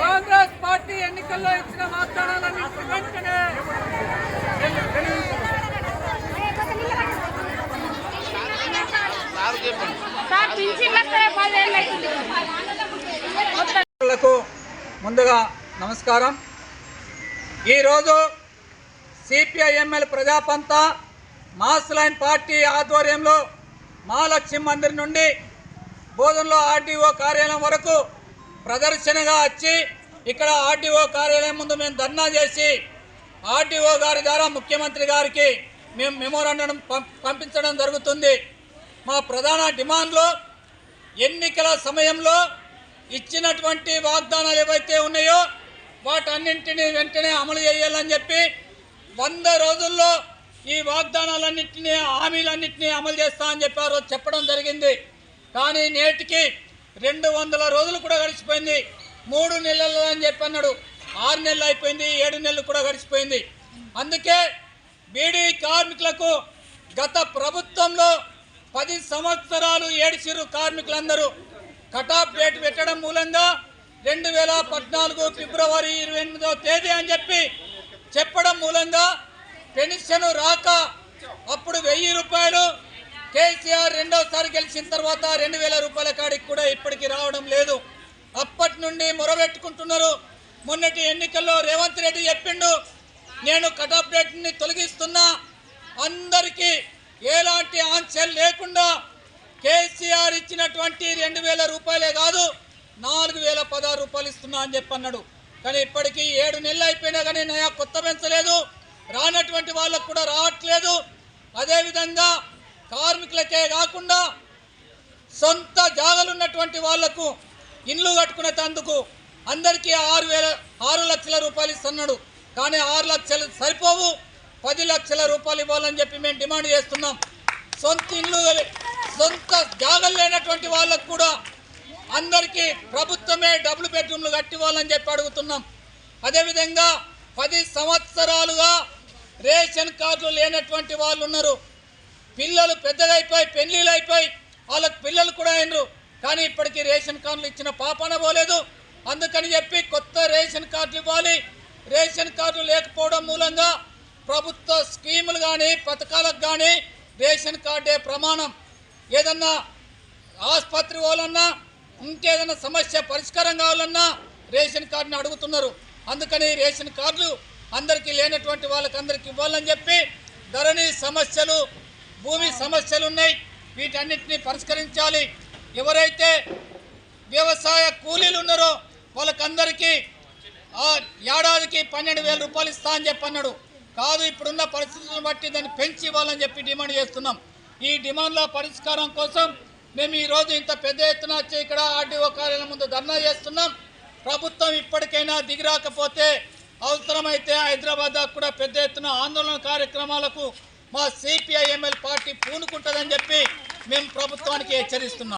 Congress party ఎన్నికల్లో ఇచ్చిన వాగ్దానాలను ముందుగా నమస్కారం. ఈరోజు C P I M L Prajapantha mass line party ఆధ్వర్యంలో మహాలక్ష్మి మందిర్ నుండి బోధనలో ఆర్డీఓ కార్యాలయం వరకు ప్రదర్శనగా వచ్చి ఇక్కడ ఆర్టీఓ కార్యాలయం ముందు మేము ధర్నా చేసి ఆర్టీఓ గారి ద్వారా ముఖ్యమంత్రి గారికి మేము మెమోరాండం పం- పంపించడం జరుగుతుంది. మా ప్రధాన డిమాండ్లు ఎన్నికల సమయంలో ఇచ్చినటువంటి వాగ్దానాలు ఏవైతే ఉన్నాయో వాటన్నింటినీ వెంటనే అమలు చేయాలని చెప్పి వంద రోజుల్లో ఈ వాగ్దానాలన్నింటినీ హామీలన్నింటినీ అమలు చేస్తా అని చెప్పారు చెప్పడం జరిగింది. కానీ నేటికి రెండు వందల రోజులు కూడా గడిచిపోయింది. మూడు నెలలు అని చెప్పి అన్నాడు. ఆరు నెలలు అయిపోయింది ఏడు నెలలు కూడా గడిచిపోయింది. అందుకే బీడీ కార్మికులకు గత ప్రభుత్వంలో పది సంవత్సరాలు ఏడిచిరు కార్మికులందరూ. కటాఫ్ డేట్ పెట్టడం మూలంగా రెండు వేల పద్నాలుగు ఫిబ్రవరి ఇరవై ఎనిమిదవ తేదీ అని చెప్పి చెప్పడం మూలంగా పెన్షన్ రాక అప్పుడు వెయ్యి రూపాయలు కేసీఆర్ రెండోసారి గెలిచిన తర్వాత రెండు వేల రూపాయల కాడికి కూడా ఇప్పటికి రావడం లేదు. అప్పటి నుండి మొరబెట్టుకుంటున్నారు. మొన్నటి ఎన్నికల్లో రేవంత్ రెడ్డి చెప్పిండు నేను కటాఫ్ డేట్ని తొలగిస్తున్నా. అందరికీ ఎలాంటి ఆంక్షలు లేకుండా కేసీఆర్ ఇచ్చినటువంటి రెండు వేల రూపాయలే కాదు నాలుగు వేల పదహారు రూపాయలు ఇస్తున్నా అని చెప్పి అన్నాడు. కానీ ఇప్పటికీ ఏడు నెలలు అయిపోయినా కానీ నయా కొత్త పెంచలేదు. రానటువంటి వాళ్ళకు కూడా రావట్లేదు. అదేవిధంగా కార్మికులకే కాకుండా సొంత జాగలున్నటువంటి వాళ్ళకు ఇండ్లు కట్టుకునేటందుకు అందరికీ ఆరు వేల ఆరు లక్షల రూపాయలు ఇస్తున్నాడు. కానీ ఆరు లక్షలు సరిపోవు. పది లక్షల రూపాయలు ఇవ్వాలని చెప్పి మేము డిమాండ్ చేస్తున్నాం. సొంత ఇల్లు సొంత జాగలు లేనటువంటి వాళ్ళకు కూడా అందరికీ ప్రభుత్వమే డబుల్ బెడ్రూమ్లు కట్టివ్వాలని చెప్పి అడుగుతున్నాం. అదేవిధంగా పది సంవత్సరాలుగా రేషన్ కార్డులు లేనటువంటి వాళ్ళు ఉన్నారు. పిల్లలు పెద్దగా అయిపోయి పెళ్ళిళ్ళు అయిపోయి వాళ్ళకి పిల్లలు కూడా అయినరు. కానీ ఇప్పటికీ రేషన్ కార్డులు ఇచ్చిన పాపన పోలేదు. అందుకని చెప్పి కొత్త రేషన్ కార్డులు ఇవ్వాలి. రేషన్ కార్డులు లేకపోవడం మూలంగా ప్రభుత్వ స్కీములు కానీ పథకాలకు కానీ రేషన్ కార్డే ప్రమాణం. ఏదన్నా ఆసుపత్రి పోవాలన్నా ఇంకేదైనా సమస్య పరిష్కారం కావాలన్నా రేషన్ కార్డుని అడుగుతున్నారు. అందుకని రేషన్ కార్డులు అందరికీ లేనటువంటి వాళ్ళకి అందరికీ ఇవ్వాలని చెప్పి ధరణి సమస్యలు భూమి సమస్యలు ఉన్నాయి వీటన్నిటిని పరిష్కరించాలి. ఎవరైతే వ్యవసాయ కూలీలు ఉన్నారో వాళ్ళకందరికీ ఆ ఏడాదికి పన్నెండు వేల రూపాయలు ఇస్తా అని చెప్పి అన్నాడు. కాదు ఇప్పుడున్న పరిస్థితులను బట్టి దాన్ని పెంచి ఇవ్వాలని చెప్పి డిమాండ్ చేస్తున్నాం. ఈ డిమాండ్ల పరిష్కారం కోసం మేము ఈరోజు ఇంత పెద్ద ఎత్తున వచ్చి ఇక్కడ ఆర్డీఓ కార్యాలయం ముందు ధర్నా చేస్తున్నాం. ప్రభుత్వం ఇప్పటికైనా దిగిరాకపోతే అవసరమైతే హైదరాబాద్ కూడా పెద్ద ఎత్తున ఆందోళన కార్యక్రమాలకు మా సిపిఐఎంఎల్ పార్టీ పూనుకుంటుందని చెప్పి మేము ప్రభుత్వానికి హెచ్చరిస్తున్నాం.